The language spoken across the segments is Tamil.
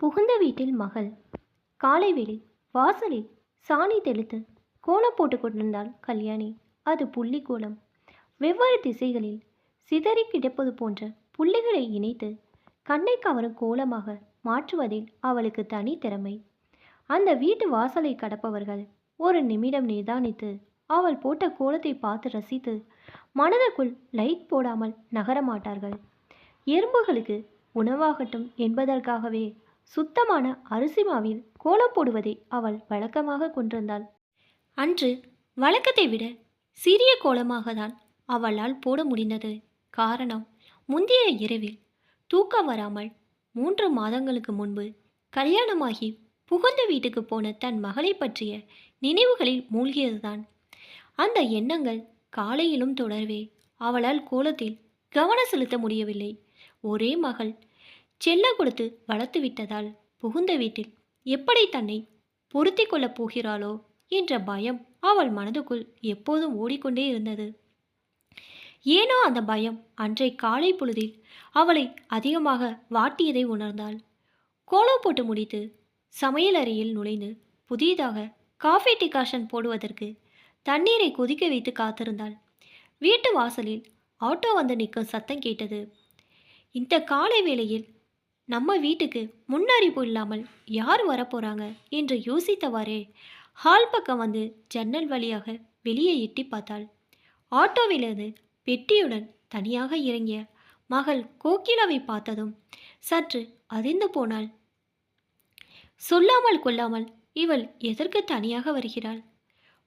புகுந்த வீட்டில் மகள். காலை வேளை வாசலில் சாணி தெளித்து கோலம் போட்டு கொண்டிருந்தாள் கல்யாணி. அது புள்ளி கோலம். வெவ்வேறு திசைகளில் சிதறி கிடப்பது போன்ற புள்ளிகளை இணைத்து கண்ணை கவரும் கோலமாக மாற்றுவதில் அவளுக்கு தனி திறமை. அந்த வீட்டு வாசலை கடப்பவர்கள் ஒரு நிமிடம் நிதானித்து அவள் போட்ட கோலத்தை பார்த்து ரசித்து மனதுக்குள் லைட் போடாமல் நகரமாட்டார்கள். எறும்புகளுக்கு உணவாகட்டும் என்பதற்காகவே சுத்தமான அரிசி மாவில் கோலம் போடுவதை அவள் வழக்கமாக கொண்டிருந்தாள். அன்று வழக்கத்தை விட சிறிய கோலமாக தான் அவளால் போட முடிந்தது. காரணம் முந்தைய இரவில் தூக்கம் வராமல் மூன்று மாதங்களுக்கு முன்பு கல்யாணமாகி புகுந்த வீட்டுக்கு போன தன் மகளை பற்றிய நினைவுகளில் மூழ்கியதுதான். அந்த எண்ணங்கள் காலையிலும் தொடரவே அவளால் கோலத்தில் கவனம் செலுத்த முடியவில்லை. ஒரே மகள் செல்ல கொடுத்து வளர்த்து விட்டதால் புகுந்த வீட்டில் எப்படி தன்னை பொருத்தி கொள்ளப் போகிறாளோ என்ற பயம் அவள் மனதுக்குள் எப்போதும் ஓடிக்கொண்டே இருந்தது. ஏனோ அந்த பயம் அன்றை காலை பொழுதில் அவளை அதிகமாக வாட்டியதை உணர்ந்தாள். கோலம் போட்டு முடித்து சமையலறையில் நுழைந்து புதியதாக காஃபி டிகாஷன் போடுவதற்கு தண்ணீரை கொதிக்க வைத்து காத்திருந்தாள். வீட்டு வாசலில் ஆட்டோ வந்து நிற்கும் சத்தம் கேட்டது. இந்த காலை வேளையில் நம்ம வீட்டுக்கு முன்னறிவு இல்லாமல் யார் வரப்போகிறாங்க என்று யோசித்தவாறே ஹால் பக்கம் வந்து ஜன்னல் வழியாக வெளியே எட்டி பார்த்தாள். ஆட்டோவிலிருந்து பெட்டியுடன் தனியாக இறங்கிய மகள் கோகிலாவை பார்த்ததும் சற்று அதிர்ந்து போனாள். சொல்லாமல் கொள்ளாமல் இவள் எதற்கு தனியாக வருகிறாள்?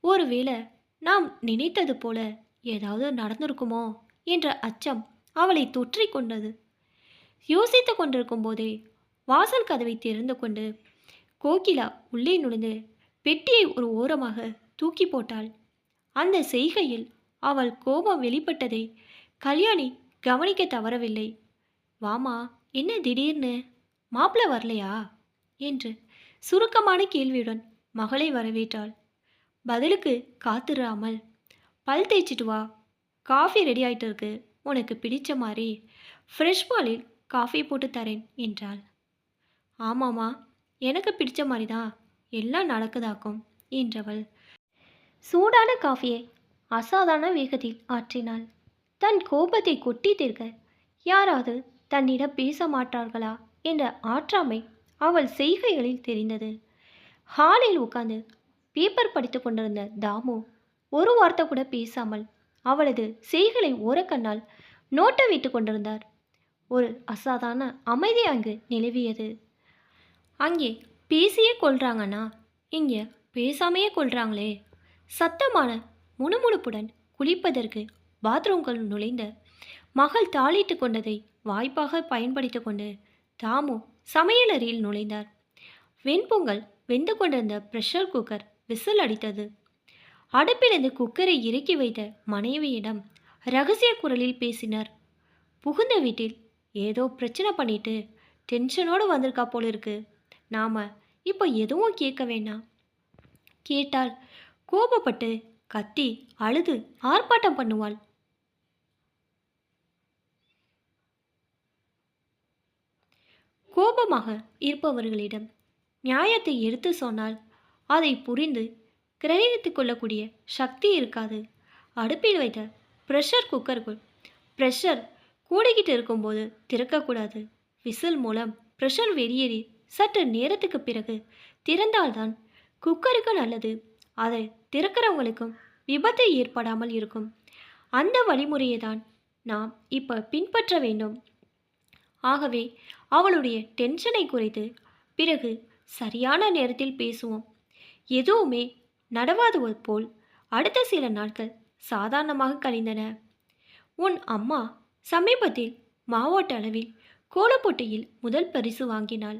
ஒருவேளை நாம் நினைத்தது போல ஏதாவது நடந்திருக்குமோ? என்ற அச்சம் அவளை தொற்றிக் கொண்டது யோசித்து கொண்டிருக்கும் போதே வாசல் கதவை திறந்து கொண்டு கோகிலா உள்ளே நுழைந்து பெட்டியை ஒரு ஓரமாக தூக்கி போட்டாள். அந்த செய்கையில் அவள் கோபம் வெளிப்பட்டதை கல்யாணி கவனிக்க தவறவில்லை. வாமா என்ன திடீர்னு? மாப்பிள வரலையா? என்று சுருக்கமான கேள்வியுடன் மகளை வரவேற்றாள். பதிலுக்கு காத்திராமல் பல் தேய்ச்சிட்டு வா. காஃபி ரெடி ஆயிட்டு இருக்கு உனக்கு பிடிச்ச மாதிரி ஃப்ரெஷ் பாலில் காஃபி போட்டு தரேன் என்றாள். ஆமாம்மா எனக்கு பிடிச்ச மாதிரி தான் எல்லாம் நடக்குதாக்கும் என்றவள். சூடான காஃபியை அசாதாரண வேகத்தில் ஆற்றினாள். தன் கோபத்தை கொட்டி தீர்க்க யாராவது தன்னிடம் பேச மாட்டார்களா என்ற ஆற்றாமை அவள் செய்கைகளில் தெரிந்தது. ஹாலில் உட்கார்ந்து பேப்பர் படித்து கொண்டிருந்த தாமு ஒரு வார்த்தை கூட பேசாமல் அவளது செய்களை ஓரக்கண்ணால் நோட்டை விட்டு கொண்டிருந்தார். ஒரு அசாதாரண அமைதி அங்கு நிலவியது. அங்கே பேசியே கொள்றாங்கன்னா இங்கே பேசாமையே கொள்றாங்களே. சத்தமான முணுமுணுப்புடன் குளிப்பதற்கு பாத்ரூம்கள் நுழைந்த மகள் தாளிட்டு கொண்டதை வாய்ப்பாக பயன்படுத்தி கொண்டு தாமு சமையலறையில் நுழைந்தார். வெண்பொங்கல் வெந்து கொண்டிருந்த ப்ரெஷர் குக்கர் விசில் அடித்தது. அடுப்பிலிருந்து குக்கரை இறக்கி வைத்த மனைவியிடம் ரகசிய குரலில் பேசினார். புகுந்த வீட்டில் ஏதோ பிரச்சனை பண்ணிட்டு டென்ஷனோடு வந்திருக்கா போல இருக்கு. நாம் இப்போ எதுவும் கேட்க வேணாம். கேட்டால் கோபப்பட்டு கத்தி அழுது ஆர்ப்பாட்டம் பண்ணுவாள். கோபமாக இருப்பவர்களிடம் நியாயத்தை எடுத்து சொன்னால் அதை புரிந்து கிரகித்து கொள்ளக்கூடிய சக்தி இருக்காது. அடுப்பில் வைத்த ப்ரெஷர் குக்கருக்குள் ப்ரெஷர் கூடிக்கிட்டு இருக்கும்போது திறக்கக்கூடாது. விசில் மூலம் ப்ரெஷர் வெளியேறி சற்று நேரத்துக்கு பிறகு திறந்தால்தான் குக்கருக்கு நல்லது. அதை திறக்கிறவங்களுக்கும் விபத்து ஏற்படாமல் இருக்கும். அந்த வழிமுறையை தான் நாம் இப்போ பின்பற்ற வேண்டும். ஆகவே அவளுடைய டென்ஷனை குறைத்து பிறகு சரியான நேரத்தில் பேசுவோம். எதுவுமே நடவாது போல் அடுத்த சில நாட்கள் சாதாரணமாக கழிந்தன. உன் அம்மா சமீபத்தில் மாவட்ட அளவில் கோலப்போட்டியில் முதல் பரிசு வாங்கினாள்.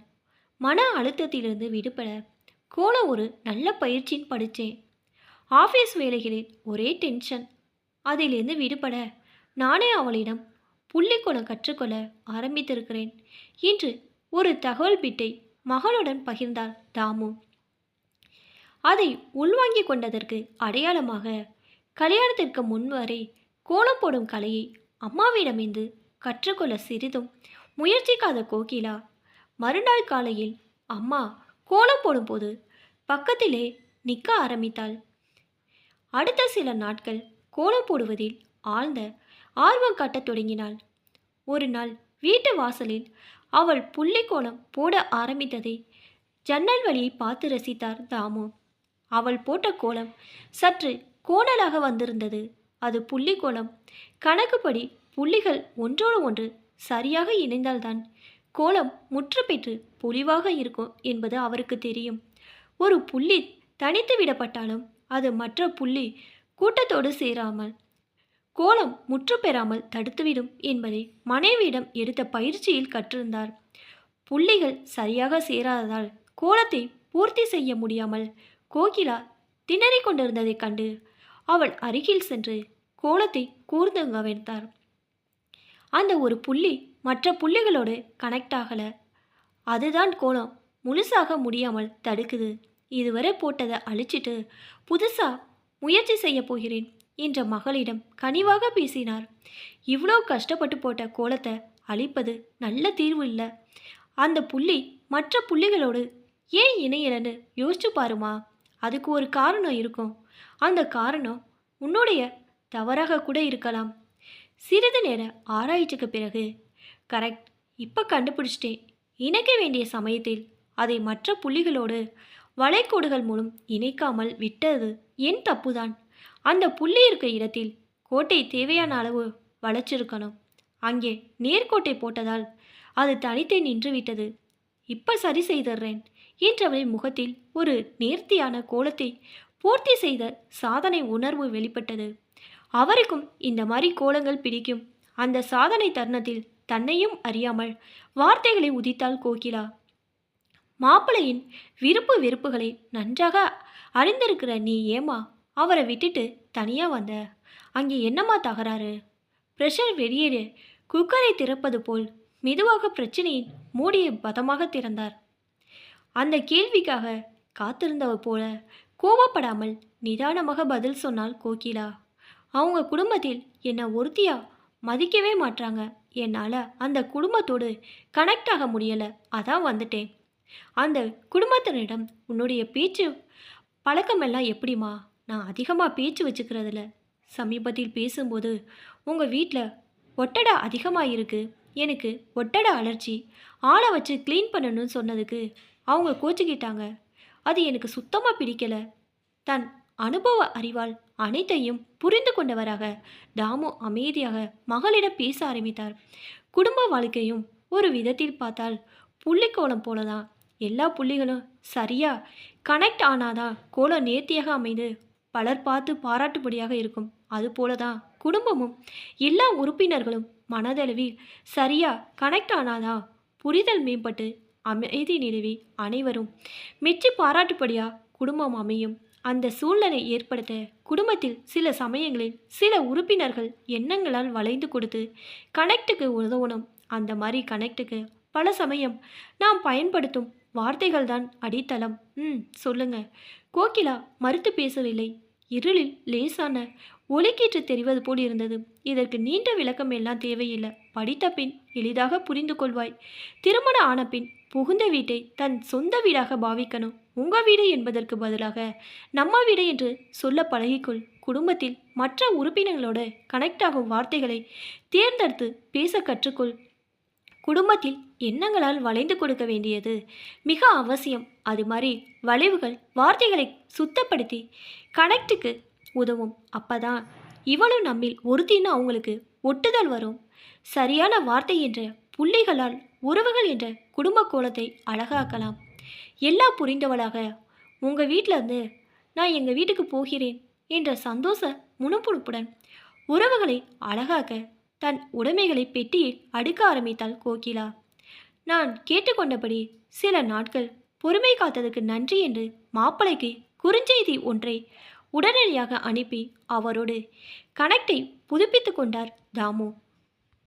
மன அழுத்தத்திலிருந்து விடுபட கோல ஒரு நல்ல பயிற்சியின் படித்தேன் ஆஃபீஸ் வேலைகளில் ஒரே டென்ஷன். அதிலிருந்து விடுபட நானே அவளிடம் புள்ளிக்கோலம் கற்றுக்கொள்ள ஆரம்பித்திருக்கிறேன் இன்று ஒரு தகவல் பிட்டை மகளுடன் பகிர்ந்தார் தாமு. அதை உள்வாங்கிக் கொண்டதற்கு அடையாளமாக கல்யாணத்திற்கு முன்வரை கோலம் போடும் கலையை அம்மாவிடமிருந்து கற்றுக்கொள்ள சிறிதும் முயற்சிக்காத கோகிலா மறுநாள் காலையில் அம்மா கோலம் போடும்போது பக்கத்திலே நிற்க ஆரம்பித்தாள். அடுத்த சில நாட்கள் கோலம் போடுவதில் ஆழ்ந்த ஆர்வம் காட்டத் தொடங்கினாள். ஒரு நாள் வீட்டு வாசலில் அவள் புள்ளி கோலம் போட ஆரம்பித்ததை ஜன்னல் வழியை பார்த்து ரசித்தார் தாமு. அவள் போட்ட கோலம் சற்று கோணலாக வந்திருந்தது. அது புள்ளி கோலம் கணக்குப்படி புள்ளிகள் ஒன்றோடு ஒன்று சரியாக இணைந்தால்தான் கோலம் முற்று பெற்று பொலிவாக இருக்கும் என்பது அவருக்கு தெரியும். ஒரு புள்ளி தனித்து விடப்பட்டாலும் அது மற்ற புள்ளி கூட்டத்தோடு சேராமல் கோலம் முற்று பெறாமல் தடுத்துவிடும் என்பதை மனைவியிடம் எடுத்த பயிற்சியில் கற்றிருந்தார். புள்ளிகள் சரியாக சேராததால் கோலத்தை பூர்த்தி செய்ய முடியாமல் கோகிலா திணறிக் கொண்டிருந்ததைக் கண்டு அவள் அருகில் சென்று கோலத்தை கூர்ந்து கவனித்தார் அந்த ஒரு புள்ளி மற்ற புள்ளிகளோடு கனெக்ட் ஆகலை. அதுதான் கோலம். முழுசாக முடியாமல் தடுக்குது. இதுவரை போட்டதை அழிச்சிட்டு புதுசாக முயற்சி செய்ய போகிறேன் என்ற மகளிடம் கனிவாக பேசினார். இவ்வளோ கஷ்டப்பட்டு போட்ட கோலத்தை அழிப்பது நல்ல தீர்வு இல்லை. அந்த புள்ளி மற்ற புள்ளிகளோடு ஏன் இணையலன்னு யோசிச்சு பாருமா. அதுக்கு ஒரு காரணம் இருக்கும். அந்த காரணம் உன்னுடைய தவறாக கூட இருக்கலாம். சிறிது நேர ஆராய்ச்சிக்கு பிறகு கரெக்ட் இப்போ கண்டுபிடிச்சிட்டேன். இணைக்க வேண்டிய சமயத்தில் அதை மற்ற புள்ளிகளோடு வளைகோடுகள் மூலம் இணைக்காமல் விட்டது என் தப்புதான். அந்த புள்ளி இருக்க இடத்தில் கோட்டை தேவையான அளவு வளைச்சிருக்கணும். அங்கே நேர்கோட்டை போட்டதால் அது தனித்தே நின்று விட்டது. சரி செய்திடுறேன். என்றவளின் முகத்தில் ஒரு நேர்த்தியான கோலத்தை பூர்த்தி செய்த சாதனை உணர்வு வெளிப்பட்டது. அவருக்கும் இந்த மாதிரி கோலங்கள் பிடிக்கும். அந்த சாதனை தருணத்தில் தன்னையும் அறியாமல் வார்த்தைகளை உதித்தாள் கோகிலா. மாப்பிள்ளையின் விருப்பு வெறுப்புகளை நன்றாக அறிந்திருக்கிற நீ ஏமா அவரை விட்டுட்டு தனியாக வந்த? அங்கே என்னம்மா தகராறு? பிரஷர் வெளியேறு குக்கரை திறப்பது போல் மெதுவாக பிரச்சனையின் மூடியை பதமாக திறந்தார். அந்த கேள்விக்காக காத்திருந்தவர் போல கோபப்படாமல் நிதானமாக பதில் சொன்னாள் கோகிலா. அவங்க குடும்பத்தில் என்னை ஒருத்தியா மதிக்கவே மாட்றாங்க. என்னால் அந்த குடும்பத்தோடு கனெக்ட் ஆக முடியலை. அதான் வந்துட்டேன். அந்த குடும்பத்தினரிடம் உன்னுடைய பேச்சு பழக்கமெல்லாம் எப்படிம்மா? நான் அதிகமாக பேச்சு வச்சுக்கிறதில்ல. சமீபத்தில் பேசும்போது உங்கள் வீட்டில் ஒட்டடை அதிகமாக இருக்குது எனக்கு ஒட்டடை அலர்ஜி. ஆளை வச்சு க்ளீன் பண்ணணும்னு சொன்னதுக்கு அவங்க கோச்சிக்கிட்டாங்க. அது எனக்கு சுத்தமாக பிடிக்கல. தன் அனுபவ அறிவால் அனைத்தையும் புரிந்து கொண்டவராக தாமு அமைதியாக மகளிடம் பேச ஆரம்பித்தார். குடும்ப வாழ்க்கையும் ஒரு விதத்தில் பார்த்தால் புள்ளிக்கோளம் போலதான் எல்லா புள்ளிகளும் சரியா? கனெக்ட் ஆனாதான் கோலம் நேர்த்தியாக அமைந்து பலர் பார்த்து பாராட்டுபடியாக இருக்கும். அதுபோலதான் குடும்பமும் எல்லா உறுப்பினர்களும் மனதளவில் சரியா கனெக்ட் ஆனாதான் புரிதல் மேம்பட்டு அமைதி நிலவி அனைவரும். மெச்சி பாராட்டுப்படியா குடும்பம் அமையும். அந்த சூழ்நிலை ஏற்படுத்த குடும்பத்தில் சில சமயங்களில் சில உறுப்பினர்கள் எண்ணங்களால் வளைந்து கொடுத்து கனெக்டுக்கு உதவணும். அந்த மாதிரி கனெக்டுக்கு பல சமயம் நாம் பயன்படுத்தும் வார்த்தைகள் தான் அடித்தளம். ம் சொல்லுங்க. கோகிலா மறுத்து பேசவில்லை. இருளில் லேசான ஒலிக்கீற்று தெரிவது போல் இருந்தது. இதற்கு நீண்ட விளக்கம் எல்லாம் தேவையில்லை. படித்த பின் எளிதாக புரிந்து கொள்வாய். திருமணம் ஆன பின் புகுந்த வீட்டை தன் சொந்த வீடாக பாவிக்கணும். உங்க வீடு என்பதற்கு பதிலாக நம்ம வீடு என்று சொல்ல பழகிக்கொள். குடும்பத்தில் மற்ற உறுப்பினர்களோடு கனெக்ட் ஆகும் வார்த்தைகளை தேர்ந்தெடுத்து பேச கற்றுக்கொள். குடும்பத்தில் எண்ணங்களால் வளைந்து கொடுக்க வேண்டியது மிக அவசியம். அது மாதிரி வளைவுகள் வார்த்தைகளை சுத்தப்படுத்தி கனெக்டுக்கு உதவும். அப்பதான் இவளும் நம்மில் ஒருத்தின்னு அவங்களுக்கு ஒட்டுதல் வரும். சரியான வார்த்தை என்ற புள்ளிகளால் உறவுகள் என்ற குடும்ப கோலத்தை அழகாக்கலாம். எல்லாம் புரிந்தவளாக உங்கள் வீட்டிலேருந்து நான் எங்கள் வீட்டுக்கு போகிறேன் என்ற சந்தோஷ முணுப்புணுப்புடன் உறவுகளை அழகாக்க தன் உடைமைகளை பெட்டியில் அடுக்க ஆரம்பித்தாள் கோகிலா. நான் கேட்டுக்கொண்டபடி சில நாட்கள் பொறுமை காத்ததுக்கு நன்றி என்று மாப்பிளைக்கு குறுஞ்செய்தி ஒன்றை உடனடியாக அனுப்பி அவரோடு கனெக்டை புதுப்பித்து கொண்டார் தாமு.